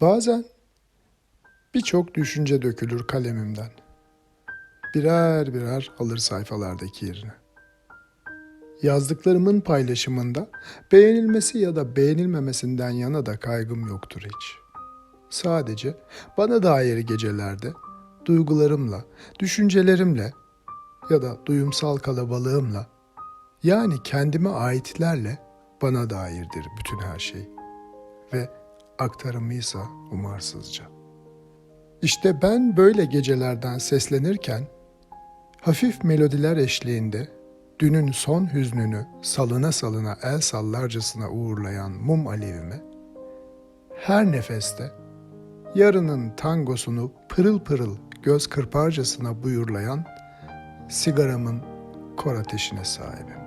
Bazen birçok düşünce dökülür kalemimden. Birer birer alır sayfalardaki yerini. Yazdıklarımın paylaşımında beğenilmesi ya da beğenilmemesinden yana da kaygım yoktur hiç. Sadece bana dair gecelerde duygularımla, düşüncelerimle ya da duyumsal kalabalığımla yani kendime aitlerle bana dairdir bütün her şey ve aktarımıysa umarsızca. İşte ben böyle gecelerden seslenirken hafif melodiler eşliğinde dünün son hüznünü salına salına el sallarcasına uğurlayan mum alevime her nefeste yarının tangosunu pırıl pırıl göz kırparcasına buyurlayan sigaramın kor ateşine sahibim.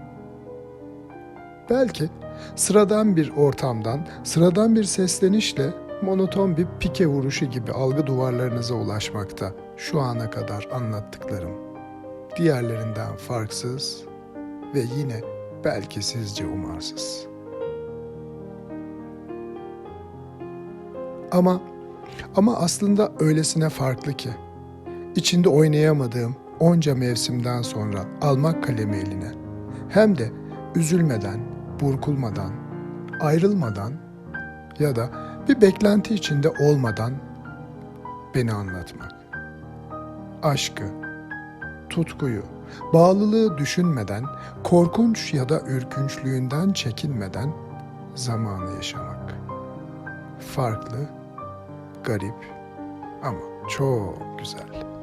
Belki sıradan bir ortamdan, sıradan bir seslenişle monoton bir pike vuruşu gibi algı duvarlarınıza ulaşmakta şu ana kadar anlattıklarım. Diğerlerinden farksız ve yine belki sizce umarsız. Ama ama aslında öylesine farklı ki içinde oynayamadığım onca mevsimden sonra almak kalemi eline hem de üzülmeden, burkulmadan, ayrılmadan ya da bir beklenti içinde olmadan beni anlatmak. Aşkı, tutkuyu, bağlılığı düşünmeden, korkunç ya da ürkünçlüğünden çekinmeden zamanı yaşamak. Farklı, garip ama çok güzel.